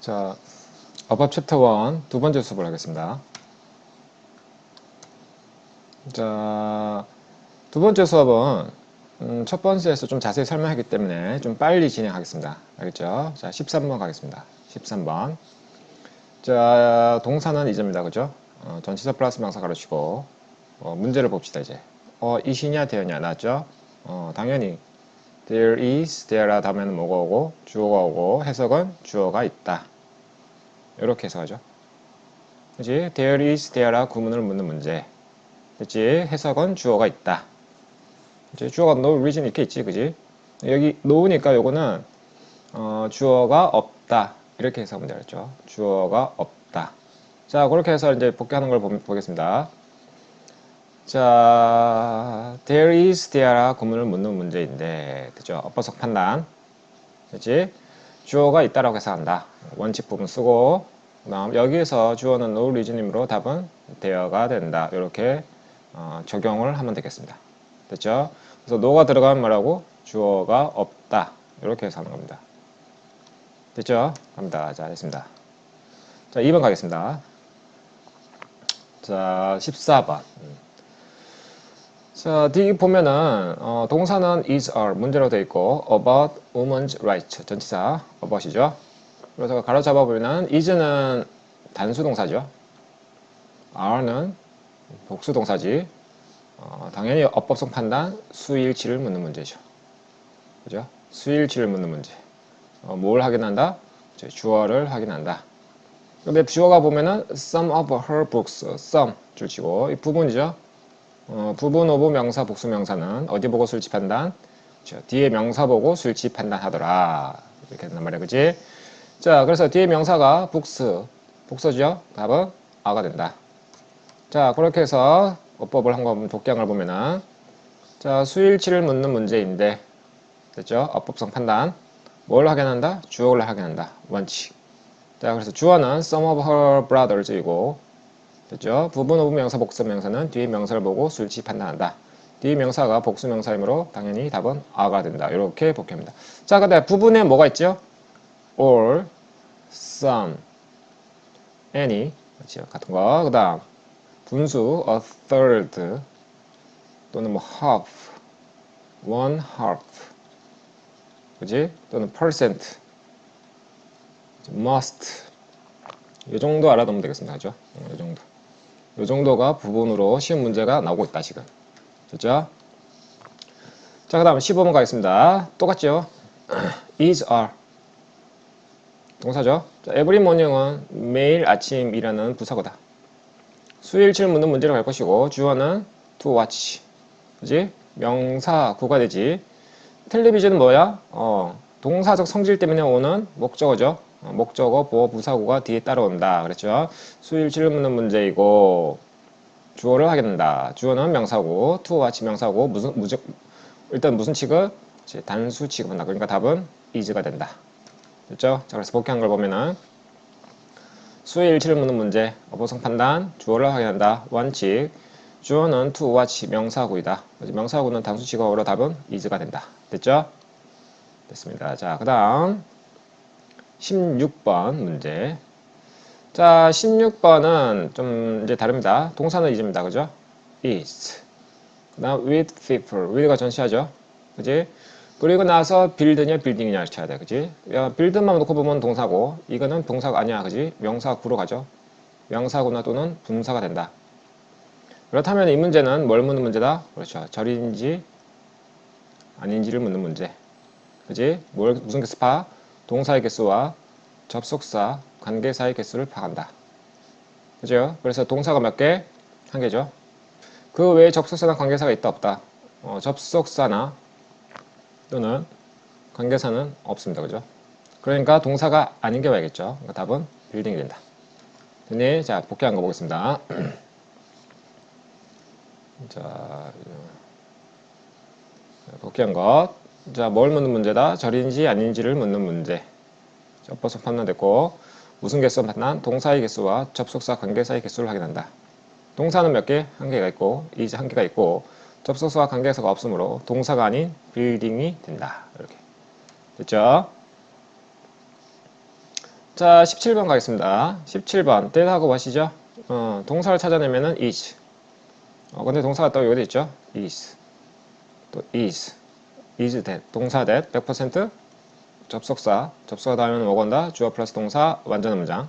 자, 어법 챕터 1 두 번째 수업을 하겠습니다. 자, 두 번째 수업은 음, 첫 번째에서 좀 자세히 설명하기 때문에 좀 빨리 진행하겠습니다. 알겠죠? 자, 13번 가겠습니다. 13번. 자, 동사는 이제입니다. 그죠? 어, 전치사 플러스 명사 가르치고 어, 문제를 봅시다, 이제. 어, 이시냐, 되었냐, 나왔죠? 어, 당연히 there is, there are 다음에는 뭐가 오고 주어가 오고 해석은 주어가 있다. 이렇게 해석하죠. 그지? there is, there are 구문을 묻는 문제. 그지? 해석은 주어가 있다. 이제 주어가 no reason 이렇게 있지, 그지? 여기 no니까 요거는 어, 주어가 없다. 이렇게 해석하면 되겠죠. 주어가 없다. 자, 그렇게 해서 이제 복귀하는 걸 보, 보겠습니다. 자, there is, there are 구문을 묻는 문제인데, 그죠? 어법석 판단. 그지? 주어가 있다라고 해석한다. 원칙 부분 쓰고, 그다음 여기에서 주어는 no reason이므로 답은 there가 된다. 이렇게 어, 적용을 하면 되겠습니다. 됐죠? 그래서 no가 들어가면 말하고 주어가 없다. 이렇게 해석하는 겁니다. 됐죠? 갑니다. 자, 됐습니다. 자, 2번 가겠습니다. 자, 14번. 자, 뒤 보면은 어, 동사는 is are 문제로 되어 있고 about women's rights 전치사 about이죠. 그래서 가로 잡아 보면은 is는 단수 동사죠. are는 복수 동사지. 어, 당연히 어법성 판단 수일치를 묻는 문제죠. 그죠? 수일치를 묻는 문제. 어, 뭘 확인한다? 주어를 확인한다. 근데 주어가 보면은 some of her books, some 줄치고 이 부분이죠. 어, 부분 오브 명사 복수 명사는 어디 보고 수일치 판단? 저 뒤에 명사 보고 수일치 판단하더라. 이렇게 된단 말이야, 그지? 자, 그래서 뒤에 명사가 books, 복서죠. 답은 아가 된다. 자, 그렇게 해서 어법을 한번 독경을 보면은 자, 수일치를 묻는 문제인데 됐죠? 어법성 판단. 뭘 확인한다? 주어를 확인한다. 원칙. 자, 그래서 주어는 some of her brothers이고 됐죠? 부분 오브 명사 복수 명사는 뒤에 명사를 보고 수일치 판단한다. 뒤에 명사가 복수 명사이므로 당연히 답은 아가 된다. 이렇게 복귀합니다. 자, 근데 부분에 뭐가 있죠? all, some, any 그렇죠? 같은 거. 그 다음 분수 a third 또는 뭐 half, one half 그지? 또는 percent, must 이 정도 알아두면 되겠습니다. 그죠? 이 정도. 이 정도가 부분으로 쉬운 문제가 나오고 있다 지금. 됐죠? 자, 그 다음 15번 가겠습니다. 똑같죠? is are 동사죠. 자, every morning은 매일 아침 일하는 부사고다. 수일치를 묻는 문제를 갈 것이고 주어는 to watch. 그지? 명사 구가 되지. 텔레비전은 뭐야? 어, 동사적 성질 때문에 오는 목적어죠. 어, 목적어, 보어, 부사구가 뒤에 따라온다. 그랬죠? 수일치를 묻는 문제이고 주어를 하게 된다. 주어는 명사고, to watch 명사고 무슨 무적 일단 무슨 취급? 단수 취급한다. 그러니까 답은 is가 된다. 됐죠? 자, 그래서 복귀한 걸 보면은 수의 일치를 묻는 문제, 어보성 판단, 주어를 확인한다. 원칙, 주어는 to watch 명사구이다. 명사구는 단수 취급어로 답은 is가 된다. 됐죠? 됐습니다. 자, 그 다음 16번 문제. 자, 16번은 좀 이제 다릅니다. 동사는 is입니다. 그죠? is. 그 다음 with people. with가 전시하죠. 그지? 그리고 나서 빌드냐 빌딩이냐 쳐야 돼. 그지? 야, 빌드만 놓고 보면 동사고 이거는 동사가 아니야. 그지? 명사구로 가죠. 명사구나 또는 분사가 된다. 그렇다면 이 문제는 뭘 묻는 문제다? 그렇죠. 절인지 아닌지를 묻는 문제. 그지? 뭘 무슨 개수 파? 동사의 개수와 접속사, 관계사의 개수를 파악한다. 그죠? 그래서 동사가 몇 개? 한 개죠. 그 외에 접속사나 관계사가 있다 없다. 어, 접속사나 또는 관계사는 없습니다. 그죠? 그러니까 동사가 아닌 게 와야겠죠. 그러니까 답은 빌딩이 된다. 됐니? 자, 복귀한 거 보겠습니다. 자, 복귀한 것. 자, 뭘 묻는 문제다? 절인지 아닌지를 묻는 문제. 접속사 판단됐고, 무슨 개수 판단? 동사의 개수와 접속사 관계사의 개수를 확인한다. 동사는 몇 개? 한 개가 있고, 이제 한 개가 있고, 접속사와 관계사가 없으므로 동사가 아닌 빌딩이 된다. 이렇게. 됐죠? 자, 17번 가겠습니다. 17번. that하고 하시죠? 어, 동사를 찾아내면은 is. 어, 근데 동사가 또 여기 있죠? is. 또 is. Is that. 동사 that. 100% 접속사. 접속사 다음에는 뭐건다? 주어 플러스 동사 완전 문장.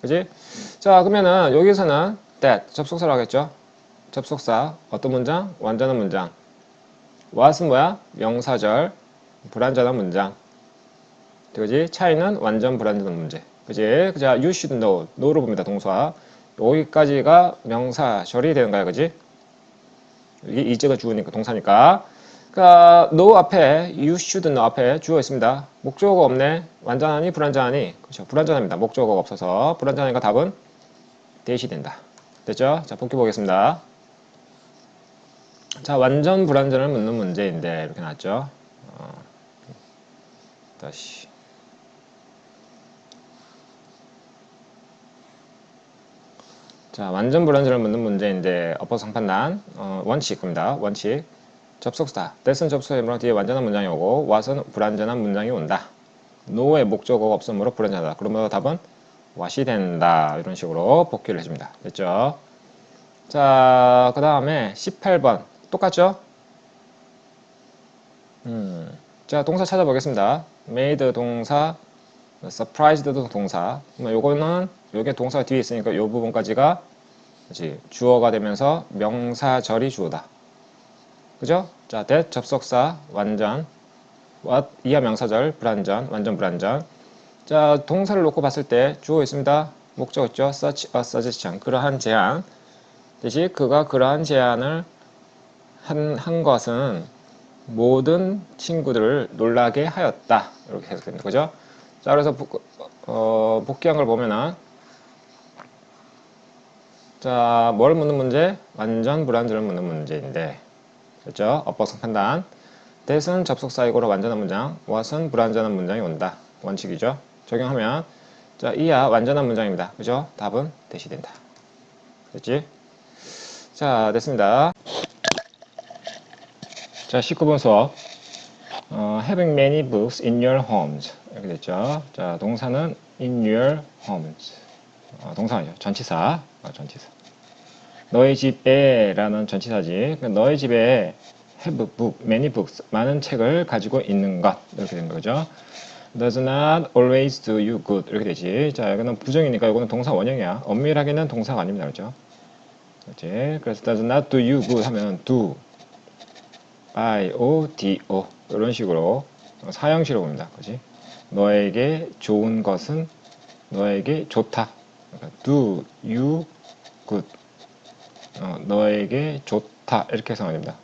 그지? 자, 그러면은 여기서는 that. 접속사로 하겠죠? 접속사. 어떤 문장? 완전한 문장. what은 뭐야? 명사절. 불완전한 문장. 그지? 차이는 완전 불완전한 문제. 그지? 자, you should know. know로 봅니다. 동사. 여기까지가 명사절이 되는 거야. 그지? 이게 이제가 주어니까 동사니까. 그러니까 know 앞에 you should know 앞에 주어 있습니다. 목적어가 없네. 완전하니 불완전하니? 그렇죠. 불완전합니다. 목적어가 없어서 불완전하니까 답은 대시 된다. 됐죠? 자, 복귀 보겠습니다. 자, 완전 불완전을 묻는 문제인데 이렇게 나왔죠. 어, 다시. 자, 완전 불완전을 묻는 문제인데 어퍼 상판단 어, 원칙 겁니다. 원칙. 접속사. that은 접속사이므로 뒤에 완전한 문장이 오고 what은 불완전한 문장이 온다. no의 목적어가 없으므로 불완전하다. 그러면 답은 what이 된다. 이런 식으로 복귀를 해줍니다. 됐죠? 자, 그 다음에 18번. 똑같죠? 음, 자, 동사 찾아보겠습니다. made 동사, surprised도 동사. 요거는 요게 동사가 뒤에 있으니까 요 부분까지가 그치, 주어가 되면서 명사절이 주어다. 그죠? 자, that 접속사 완전 what 이하 명사절 불완전 완전 불완전. 자, 동사를 놓고 봤을 때 주어 있습니다. 목적 있죠? such a suggestion 그러한 제안. 대신 그가 그러한 제안을 한, 한 것은 모든 친구들을 놀라게 하였다. 이렇게 해석됩니다. 그죠? 자, 그래서 복, 어, 복귀한 걸 보면은 자, 뭘 묻는 문제? 완전 불완전을 묻는 문제인데 그렇죠? 엇박성 판단 that은 접속사이고로 완전한 문장 what은 불완전한 문장이 온다. 원칙이죠. 적용하면 자, 이하 완전한 문장입니다. 그죠? 답은 that이 된다. 됐지? 자, 됐습니다. 자, 19번 수업. 어, having many books in your homes. 이렇게 됐죠. 자, 동사는 in your homes. 어, 동사죠. 전치사. 어, 전치사. 너의 집에 라는 전치사지. 그러니까 너의 집에 have book, many books. 많은 책을 가지고 있는 것. 이렇게 되는 거죠. does not always do you good. 이렇게 되지. 자, 이거는 부정이니까 이거는 동사 원형이야. 엄밀하게는 동사가 아닙니다. 그죠? 그렇지. 그래서 does not do you good 하면 do. I, O, D, O 이런 식으로 사형식으로 봅니다. 그지? 너에게 좋은 것은 너에게 좋다. 그러니까 do you good. 어, 너에게 좋다 이렇게 해석이 됩니다.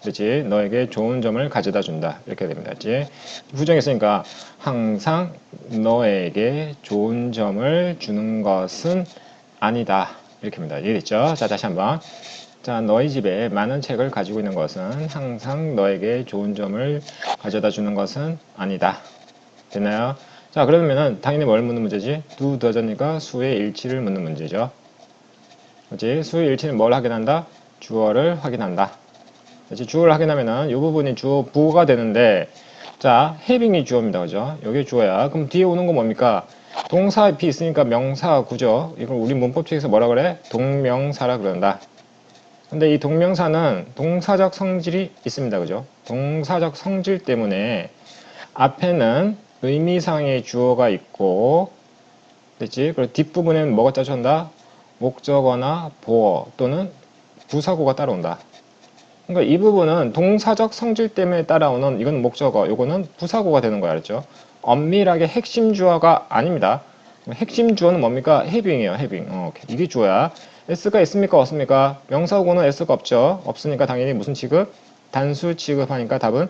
그렇지? 너에게 좋은 점을 가져다 준다 이렇게 됩니다. 그렇지? 부정했으니까 항상 너에게 좋은 점을 주는 것은 아니다 이렇게 합니다. 이해됐죠? 자 다시 한번 자, 너희 집에 많은 책을 가지고 있는 것은 항상 너에게 좋은 점을 가져다 주는 것은 아니다. 됐나요? 자, 그러면은 당연히 뭘 묻는 문제지? do, does니까 수의 일치를 묻는 문제죠. 그렇지? 수의 일치는 뭘 확인한다? 주어를 확인한다. 그렇지? 주어를 확인하면은 이 부분이 주어 부가 되는데 자, having이 주어입니다. 그죠? 여기 주어야. 그럼 뒤에 오는 건 뭡니까? 동사 잎이 있으니까 명사 구죠. 이걸 우리 문법책에서 뭐라 그래? 동명사라 그런다. 근데 이 동명사는 동사적 성질이 있습니다. 그죠? 동사적 성질 때문에 앞에는 의미상의 주어가 있고 됐지? 그리고 뒷부분에는 뭐가 짜준다? 목적어나 보어 또는 부사구가 따라온다. 그러니까 이 부분은 동사적 성질 때문에 따라오는 이건 목적어, 이거는 부사구가 되는 거야. 알았죠? 엄밀하게 핵심 주어가 아닙니다. 핵심 주어는 뭡니까? having이에요. having. 어, 이게 주어야. s가 있습니까? 없습니까? 명사구는 s가 없죠. 없으니까 당연히 무슨 취급? 단수 취급하니까 답은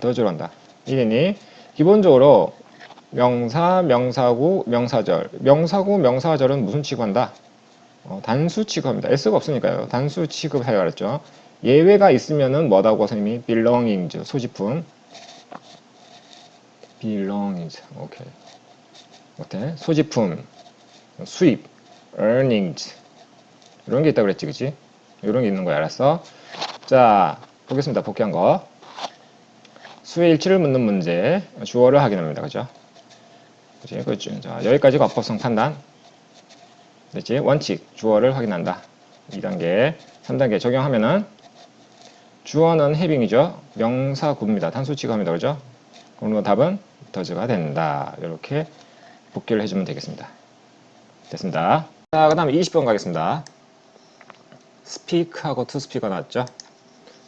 더즈로 한다. 이해니 기본적으로 명사, 명사구, 명사절. 명사구, 명사절은 무슨 취급한다? 어, 단수 취급합니다. s가 없으니까요. 단수 취급해요. 그랬죠? 예외가 있으면은 뭐다고 선생님이 belongings 소지품 belongings 오케이 어때? 소지품 수입 earnings 이런 게 있다고 그랬지, 그치? 이런 게 있는 거야, 알았어? 자, 보겠습니다. 복귀한 거. 수의 일치를 묻는 문제, 주어를 확인합니다. 그죠? 그치? 그렇죠. 자, 여기까지가 어법성 판단. 됐지? 원칙, 주어를 확인한다. 2단계, 3단계 적용하면은 주어는 해빙이죠. 명사 구입니다. 단수 취급합니다. 그죠? 그럼 답은 더즈가 된다. 이렇게 복귀를 해주면 되겠습니다. 됐습니다. 자, 그 다음에 20번 가겠습니다. to speak가 나왔죠.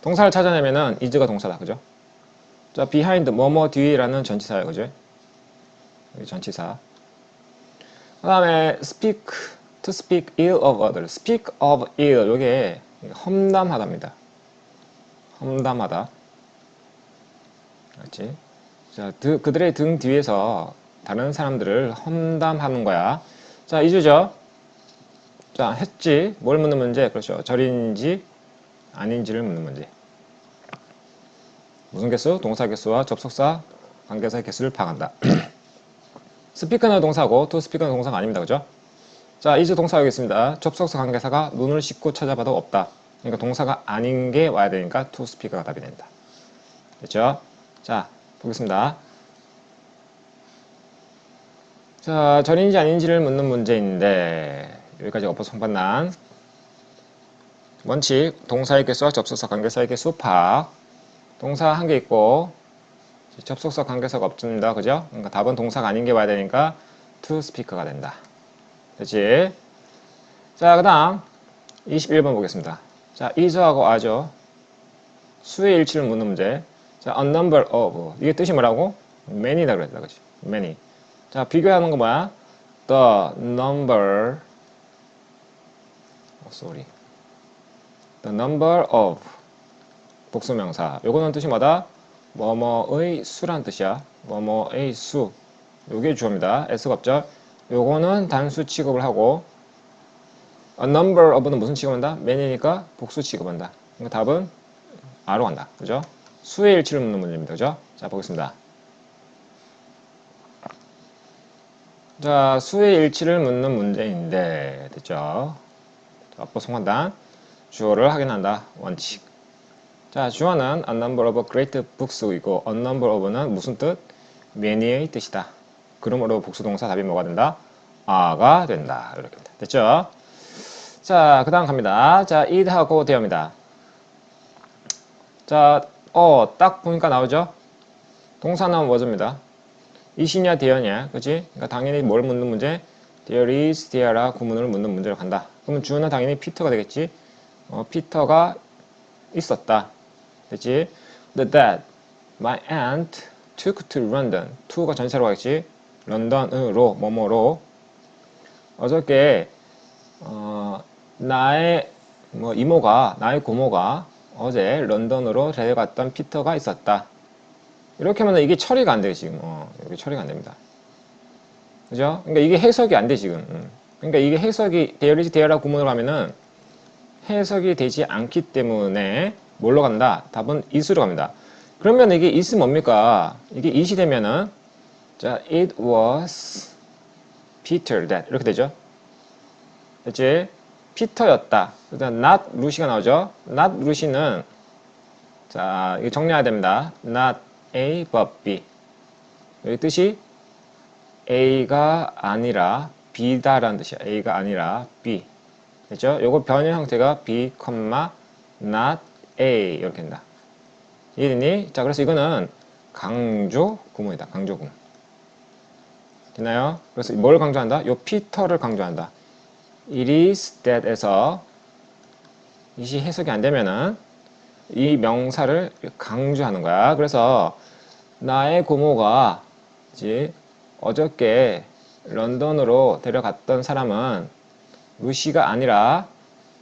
동사를 찾아내면은 is가 동사다. 그죠? 자, behind, 뭐뭐 뒤라는 전치사예요. 그죠? 여기 전치사. 그 다음에 speak, to speak ill of others. speak of ill. 요게 험담하다입니다. 험담하다. 그렇지? 자, 드- 그들의 등 뒤에서 다른 사람들을 험담하는 거야. 자, 이주죠. 자, 했지. 뭘 묻는 문제? 그렇죠. 절인지 아닌지를 묻는 문제. 무슨 개수? 동사 개수와 접속사, 관계사의 개수를 파악한다. 스피커는 동사고 to 스피커는 동사가 아닙니다. 그죠? 자, 이제 동사 여기 있습니다. 접속사 관계사가 눈을 씻고 찾아봐도 없다. 그러니까 동사가 아닌 게 와야 되니까 to 스피커가 답이 된다. 됐죠? 자, 보겠습니다. 자, 전인지 아닌지를 묻는 문제인데 여기까지 엎어 성반난 원칙, 동사의 개수와 접속사 관계사의 개수 파악 동사 한 개 있고 접속사 관계사가 없습니다. 그죠? 그러니까 답은 동사가 아닌 게 와야 되니까 to speaker가 된다. 됐지? 자, 그 다음 21번 보겠습니다. 자, is하고 are죠. 수의 일치를 묻는 문제. 자, a number of. 이게 뜻이 뭐라고? many다 그랬다. 그지? many. 자, 비교하는 거 뭐야? the number 어, sorry. the number of 복수명사. 요거는 뜻이 뭐다? 뭐뭐의 수란 뜻이야. 뭐뭐의 수. 요게 주어입니다. s가 없죠? 요거는 단수 취급을 하고 a number of는 무슨 취급한다? many니까 복수 취급한다. 그러니까 답은 R로 간다. 그죠? 수의 일치를 묻는 문제입니다. 그죠? 자, 보겠습니다. 자, 수의 일치를 묻는 문제인데, 됐죠? 자, 앞보 송환단. 주어를 확인한다. 원칙. 자, 주어는 a number of great books이고, a number of는 무슨 뜻? many의 뜻이다. 그러므로 복수동사 답이 뭐가 된다? 아가 된다. 이렇게입니다. 됐죠? 자, 그 다음 갑니다. 자, it하고 되어입니다. 자, 어, 딱 보니까 나오죠? 동사는 was입니다. 이시냐, 되어냐, 그치? 그러니까 당연히 뭘 묻는 문제? There is, there라 구문을 묻는 문제로 간다. 그러면 주어는 당연히 피터가 되겠지? 어, 피터가 있었다. 됐지? The dad, my aunt took to London. to가 전세로 가겠지? 런던으로, 뭐뭐로. 어저께, 어, 나의 뭐 이모가, 나의 고모가 어제 런던으로 데려갔던 피터가 있었다. 이렇게 하면 이게 처리가 안 돼, 지금. 어, 여기 처리가 안 됩니다. 그죠? 그러니까 이게 해석이 안 돼, 지금. 음. 그러니까 이게 해석이, 데어리지 데어라 구문으로 하면은 해석이 되지 않기 때문에 뭘로 간다? 답은 is로 갑니다. 그러면 이게 is 뭡니까? 이게 is이 되면은 자, it was Peter that 이렇게 되죠. 됐지? 피터였다. 그다음 not 루시가 나오죠. not 루시는 자, 이거 정리해야 됩니다. not A but B. 여기 뜻이 A가 아니라 B다라는 뜻이야. A가 아니라 B. 됐죠? 요거 변형 형태가 B, not A 이렇게 된다. 이해됐니? 자, 그래서 이거는 강조 구문이다. 강조 구문. 됐나요? 그래서 뭘 강조한다? 요 피터를 강조한다. It is that에서 이시 해석이 안 되면은 이 명사를 강조하는 거야. 그래서 나의 고모가 이제 어저께 런던으로 데려갔던 사람은 루시가 아니라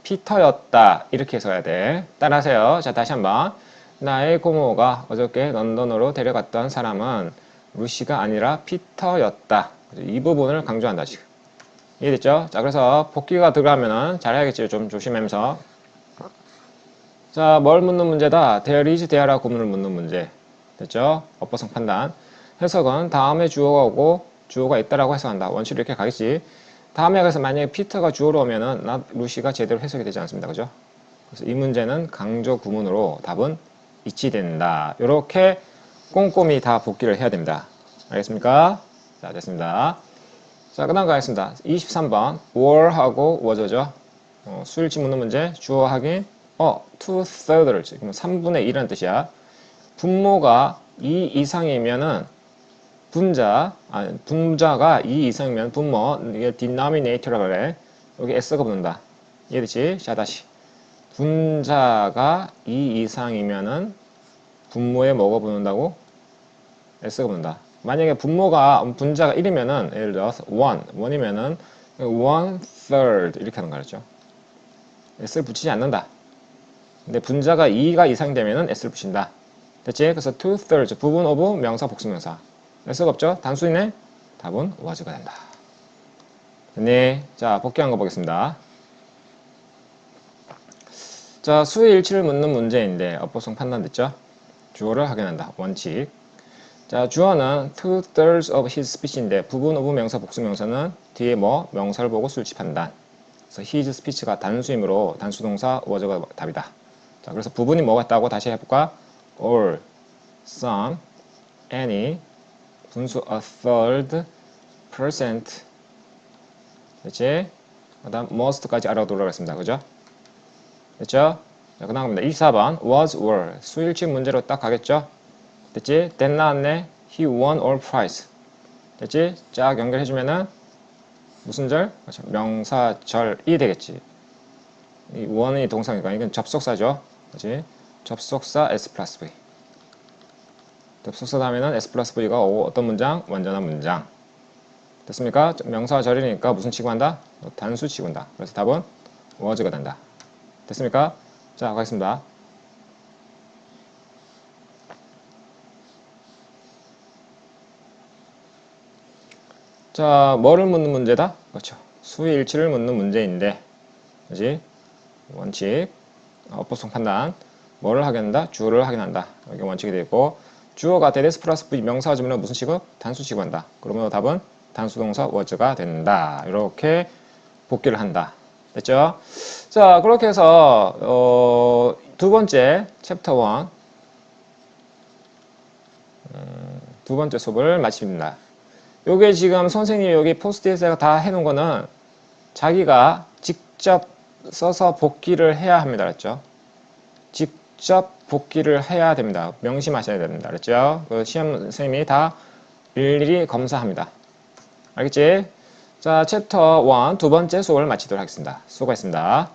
피터였다. 이렇게 해석해야 돼. 따라하세요. 자, 다시 한번. 나의 고모가 어저께 런던으로 데려갔던 사람은 루시가 아니라 피터였다. 이 부분을 강조한다, 지금. 이해됐죠? 자, 그래서 복귀가 들어가면은 잘해야겠지. 좀 조심하면서. 자, 뭘 묻는 문제다? there is, there라 구문을 묻는 문제. 됐죠? 어법성 판단. 해석은 다음에 주어가 오고 주어가 있다라고 해석한다. 원칙으로 이렇게 가겠지. 다음에 그래서 만약에 피터가 주어로 오면은 not 루시가 제대로 해석이 되지 않습니다. 그죠? 그래서 이 문제는 강조 구문으로 답은 이치된다. 이렇게 꼼꼼히 다 복귀를 해야 됩니다. 알겠습니까? 자, 됐습니다. 자, 그 다음 가겠습니다. 23번. were하고 was죠. 어, 수일치 묻는 문제. 주어 확인. 어, two third를 지금 3분의 1이라는 뜻이야. 분모가 2 이상이면은 분자, 아, 분자가 2 이상이면 분모, 이게 denominator라고 그래. 여기 s가 붙는다. 이해되지? 자, 다시. 분자가 2 이상이면은 분모에 뭐가 붙는다고? s가 붙는다. 만약에 분모가 분자가 1이면은 예를 들어서 1, 1이면은 1 third 이렇게 하는 거죠. s를 붙이지 않는다. 근데 분자가 2가 이상 되면은 s를 붙인다. 됐지? 그래서 2 thirds 부분 오브 명사 복수명사. s가 없죠? 단수이네. 답은 was가 된다. 됐니? 자, 복귀한 거 보겠습니다. 자, 수의 일치를 묻는 문제인데 어법성 판단 됐죠? 주어를 확인한다. 원칙. 자, 주어는 two thirds of his speech인데 부분 오브 명사 복수 명사는 뒤에 뭐 명사를 보고 판단. 그래서 his speech가 단수이므로 단수 동사 was가 답이다. 자, 그래서 부분이 뭐가 있다고 다시 해볼까? all, some, any, 분수 a third, percent. 됐지? 그 다음 most까지 알아두라고 습니다 그죠? 됐죠? 자, 그 다음입니다. 24번 was, were 수일치 문제로 딱 가겠죠? 됐지? that 나왔네. he won all prize. 됐지? 쫙 연결해주면은 무슨 절? 그렇죠. 명사절이 되겠지. 이 won이 동사니까 이건 접속사죠. 그렇지? 접속사 s 플러스 v. 접속사 다음에는 s 플러스 v가 어떤 문장? 완전한 문장. 됐습니까? 명사절이니까 무슨 취급한다? 단수 취급한다. 그래서 답은 was가 된다. 됐습니까? 자, 가겠습니다. 자, 뭐를 묻는 문제다? 그렇죠. 수의 일치를 묻는 문제인데, 그지? 원칙, 어법성 판단, 뭐를 확인한다? 주어를 확인한다. 이게 원칙이 되어 있고, 주어가 데레스 플러스 V 명사가 주면 무슨 취급? 단수 취급한다. 그러면 답은 단수 동사 was가 된다. 이렇게 복귀를 한다. 됐죠? 자, 그렇게 해서 어, 두 번째 챕터 1 음, 두 번째 수업을 마칩니다. 요게 지금 선생님이 여기 포스트잇에다가 다 해놓은 거는 자기가 직접 써서 복귀를 해야 합니다. 그랬죠? 직접 복귀를 해야 됩니다. 명심하셔야 됩니다. 그랬죠? 그 시험 선생님이 다 일일이 검사합니다. 알겠지? 자, 챕터 1 두 번째 수업을 마치도록 하겠습니다. 수고하셨습니다.